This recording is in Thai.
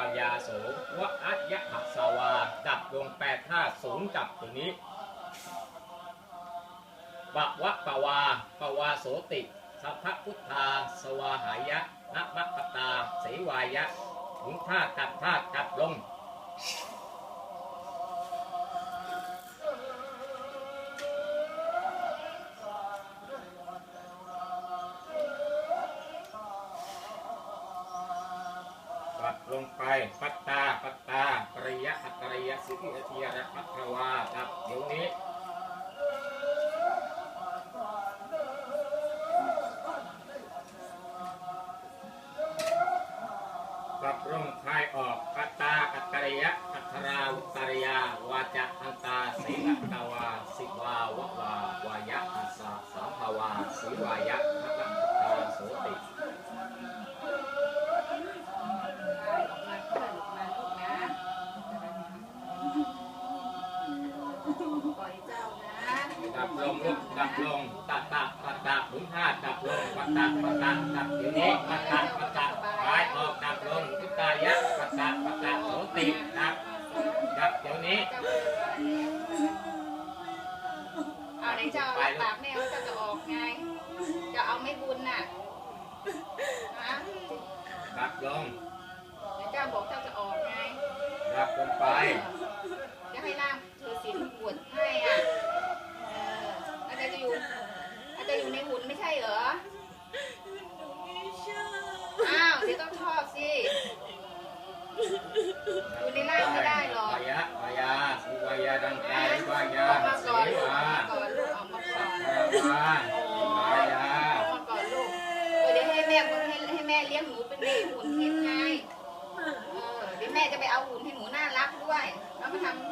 ายาโสวะอัยะหัสวา ดับดวงแปดท่าสูงดับตัวนี้ปะวะปะวาปะวาโสติสัพพพุทธา สวาหายะนัมัคคตาเสวายะถึงท่าดับท่าดับลง ปัดลงไป ปัตตา ปัตตาปริยะอัตริยะสิทธิอธิยระพัทวาครับ เดี๋ยวนี้ปรับลงคลายออก ปัตตา อัตริยะอัตราวุตริยาวาจะอันตาสีลตาวา สิวาวะวาวายะอัสสะสาภาวาสีวายะนักตาโสติ งลุกดับลงตัดตัดตัดตัดหมุนห้าดับลงปัดตัดปัดตัดดับเดี๋ยวนี้ปัดตัดปัดตัดคลายออกดับลงทุกายะปัดตัดปัดตัดโสติดับดับเดี๋ยวนี้เอาในเจ้ารับปากแม่ว่าเจ้าจะออกไง จะเอาไม่บุญน่ะฮะดับลงเจ้าบอกเจ้าจะออกไงดับลงไป จะให้ร่างเธอศีลบวชให้อะเออ อาจารย์จะอยู่อาจารย์อยู่ในหุ่นไม่ใช่เหรอ อ้าวเดี๋ยวต้องชอบสิ อยู่ในร่างไม่ได้หรอกวายะวายาสิวายาดังกายวายาออกมาสีก่อนลูกอวาอกมาก่อนลูกออกมาก่อนคารวาสิวายาออกมาก่อนลูกเออเดี๋ยวให้แม่ให้ให้แม่เลี้ยงหนูเป็นเด็กหุ่นทิพย์ไงเออเดี๋ยวแม่จะไปเอาหุ่นให้หนูน่ารักด้วยแล้วมาทำ